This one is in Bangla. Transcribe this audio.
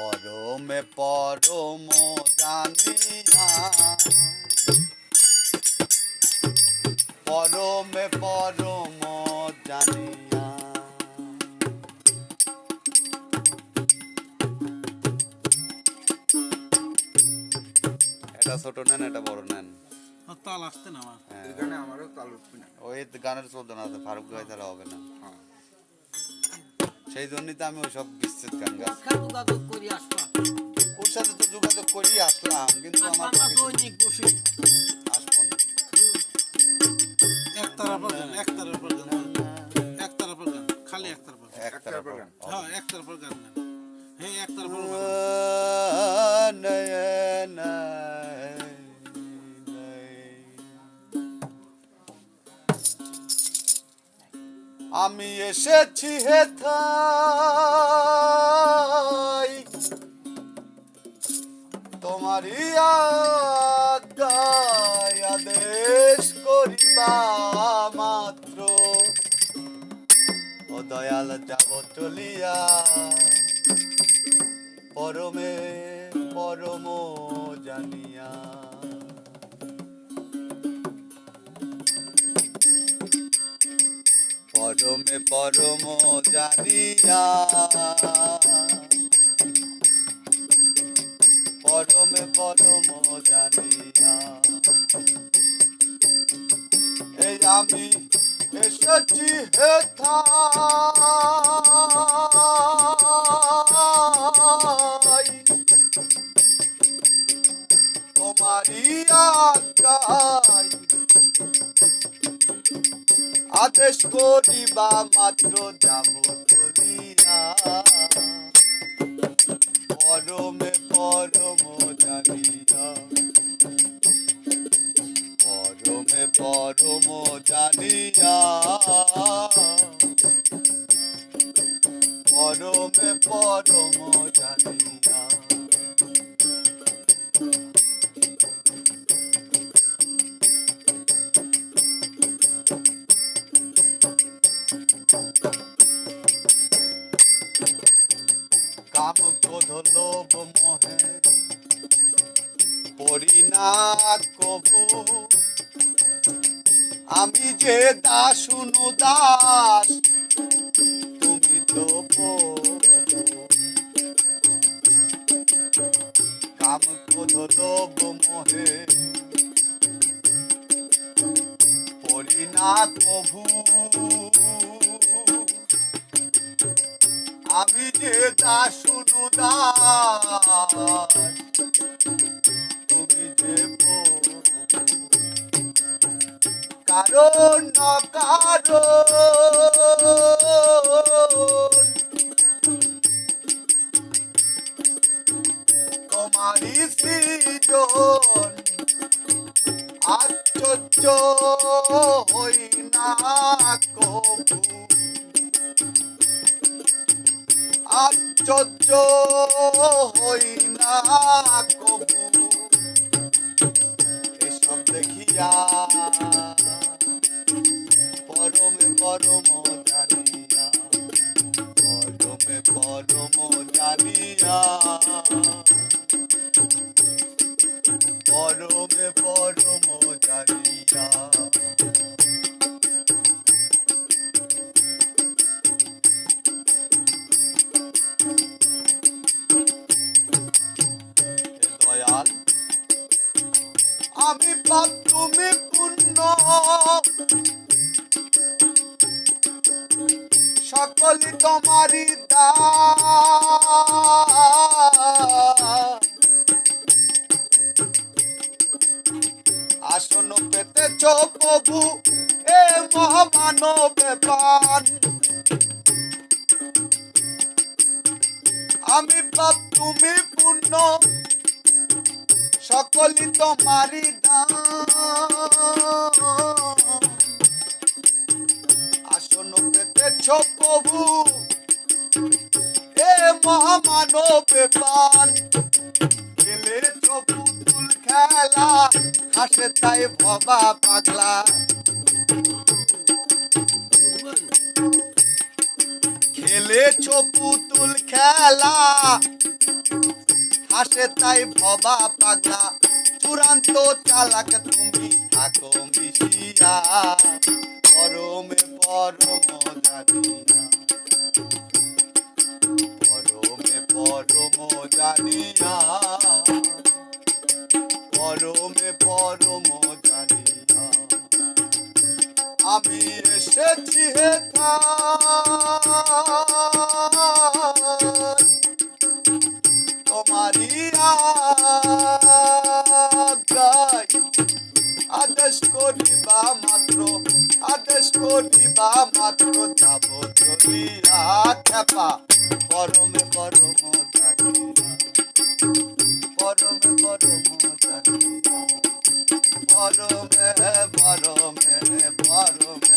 পরমে পরম জানিয়া পরমে পরম জানিয়া এটা ছোট নেন এটা বড় নেন তাল আসতে না আমার হ্যাঁ। আমারও তাল উঠবে না ওই গানের চলতো না ফারুক ভাই তারা হবে না হ্যাঁ। সেই জন্যই তো আমি ওইসব বিচ্ছেদ গান যোগাযোগ করি ওর সাথে তো যোগাযোগ করেই আসলাম কিন্তু আমার দৈনিক বসে। আসব না। একতারা পর গান একতারা পর গান একতারা পর গান খালি একতারা পর গান একটার একটার পর পর গান। হ্যাঁ একতারা পর গান গান হ্যাঁ একতারা পর গান আমি এসেছি হে থাই তোমারই আদেশ করিবা মাত্র। ও দয়াল, যাব চলিয়া। পরমে পরম জানিয়া। পরম জানিয়া পরমে পরম জানিয়া এই আমি এসেছি হে থাই। তোমারই আজ্ঞায় আদেশ করিবা মাত্র যাব চলিয়া পরমে পরম জানিয়া পরমে পরম জানিয়া। পরমে পরম জানিয়া। কাম ক্রোধ লোভ কবু আমি যে দাসুনু দাস তুমি তো। কাম ক্রোধ লোভ মোহে পড়ি না কভু আমি যে দাস তুমি যে কারণ না কারণ তোমারই সৃজন। আশ্চর্য হই না কবু। আশ্চর্য হই না কবু। এসব দেখিয়া পরমে পরম জানিয়া, পরমে পরম জানিয়া পরমে পরম জানিয়া দয়াল আমি পাপ তুমি পুণ্য। সকলই তোমারই দান আসন প্রভু এ মহামানবে পান আমি পাপ তুমি পুণ্য, সকলই তোমারই দান। আসন পেতেছ প্রভু এ মহামানবে পান খেলেছ পুতুল খেলা। হাসে তাই ভবা পাগলা। খেলেছ পুতুল খেলা। হাসে তাই ভবা পাগলা। চূড়ান্ত চালাক তুমি থাকো মিশিয়া। পরমে পরম জানিয়া পরমে পরম জানিয়া আমি এসেছি আজ্ঞায় আদেশ করিবা মাত্র, আদেশ করিবা মাত্র যাব চলিয়া খেপা, পরমে পরম জানিয়া পরমে পরম পরমে পরমে পরমে